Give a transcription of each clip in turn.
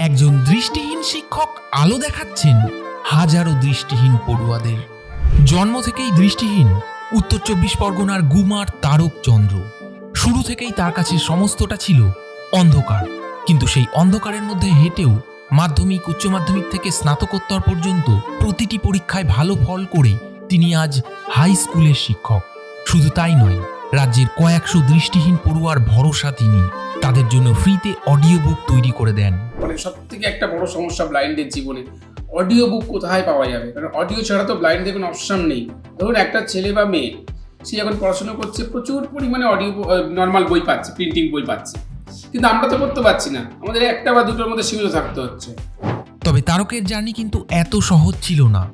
একজন দৃষ্টিহীন শিক্ষক আলো দেখাচ্ছেন হাজারো দৃষ্টিহীন পড়ুয়াদের। জন্ম থেকেই দৃষ্টিহীন, উত্তর চব্বিশ পরগনার গুমার তারক চন্দ্র। শুরু থেকেই তার কাছে সমস্তটা ছিল অন্ধকার। কিন্তু সেই অন্ধকারের মধ্যে হেঁটেও মাধ্যমিক, উচ্চ মাধ্যমিক থেকে স্নাতকোত্তর পর্যন্ত প্রতিটি পরীক্ষায় ভালো ফল করে তিনি আজ হাই স্কুলের শিক্ষক। শুধু তাই নয় রাজ্যের কয়েকশো দৃষ্টিহীন পড়ুয়ার ভরসা তিনি। তাদের জন্য ফ্রিতে অডিও বুক তৈরি করে দেন। মানে সব থেকে একটা বড় সমস্যা ব্লাইন্ডের জীবনে। অডিও বুক কোথায় পাওয়া যাবে? কারণ অডিও ছাড়া তো ব্লাইন্ডের কোনো অপশন নেই। ধরুন একটা ছেলে বা মেয়ে সে যখন পড়াশোনা করছে প্রচুর পরিমাণে অডিও নর্মাল বই পাচ্ছে প্রিন্টিং বই পাচ্ছে। কিন্তু আমরা তো করতে পারছি না। আমাদের একটা বা দুটোর মধ্যে সীমিত থাকতে হচ্ছে। তবে তারকের জার্নি কিন্তু এত সহজ ছিল না।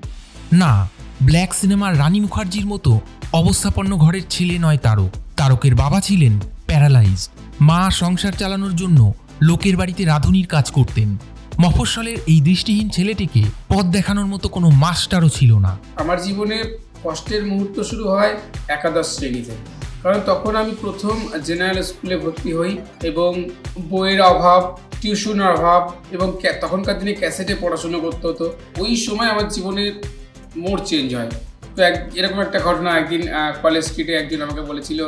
না ব্ল্যাক সিনেমার রানী মুখার্জির মতো অবস্থাপন্ন ঘরের ছেলে নয় তারক। তারকের বাবা ছিলেন প্যারালাইজড। মা সংসার চালানোর জন্য লোকের বাড়িতে রাঁধুনির কাজ করতেন। মফস্বলের এই দৃষ্টিহীন ছেলেটিকে পথ দেখানোর মতো কোনো মাস্টারও ছিল না। আমার জীবনে কষ্টের মুহূর্ত শুরু হয় একাদশ শ্রেণি থেকে কারণ তখন আমি প্রথম জেনারেল স্কুলে ভর্তি হই এবং বইয়ের অভাব, টিউশনের অভাব এবং তখনকার দিনে ক্যাসেটে পড়াশুনো করতে হতো। ওই সময় আমার জীবনের মোড় চেঞ্জ হয়। তো এক, এরকম একটা ঘটনা একদিন কলেজ স্ট্রিটে একজন আমাকে বলেছিল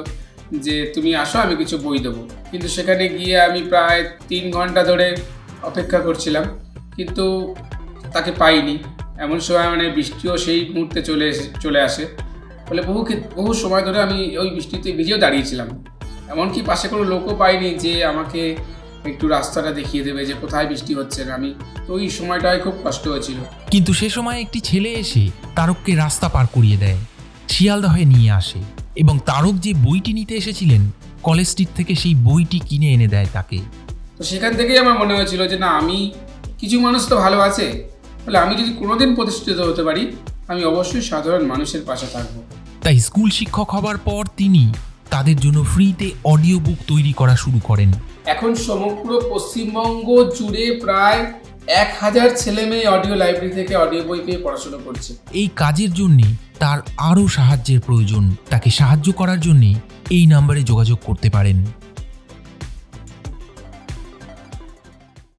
যে, তুমি আসো, আমি কিছু বই দেবো। কিন্তু সেখানে গিয়ে আমি প্রায় তিন ঘণ্টা ধরে অপেক্ষা করছিলাম, কিন্তু তাকে পাইনি। এমন সময় মানে বৃষ্টিও সেই মুহূর্তে চলে এসে, চলে আসে। ফলে বহু বহু সময় ধরে আমি ওই বৃষ্টিতে ভিজেও দাঁড়িয়েছিলাম। এমনকি পাশে কোনো লোকও পাইনি যে, আমাকে একটু রাস্তাটা দেখিয়ে দেবে যে কোথায় বৃষ্টি হচ্ছে না আমি। তো ওই সময়টায় খুব কষ্ট হয়েছিল। কিন্তু সে সময় একটি ছেলে এসে তারককে রাস্তা পার করিয়ে দেয় শিয়ালদহে নিয়ে আসে এবং তারক যে বইটি নিতে এসেছিলেন কলেজ স্ট্রিট থেকে সেই বইটি কিনে এনে দেয় তাকে। তো সেখান থেকেই আমার মনে হয়েছিল যে না আমি কিছু মানুষ তো ভালো আছে ফলে আমি যদি কোনোদিন প্রতিষ্ঠিত হতে পারি আমি অবশ্যই সাধারণ মানুষের পাশে থাকব। তাই স্কুল শিক্ষক হবার পর তিনি তাদের জন্য ফ্রিতে অডিও বুক তৈরি করা শুরু করেন। এখন সমগ্র পশ্চিমবঙ্গ জুড়ে প্রায় এক হাজার ছেলে মেয়ে অডিও লাইব্রেরি থেকে অডিও বই পেয়ে পড়াশোনা করছে। এই কাজের জন্য তার আরও সাহায্যের প্রয়োজন। তাকে সাহায্য করার জন্যে এই নাম্বারে যোগাযোগ করতে পারেন।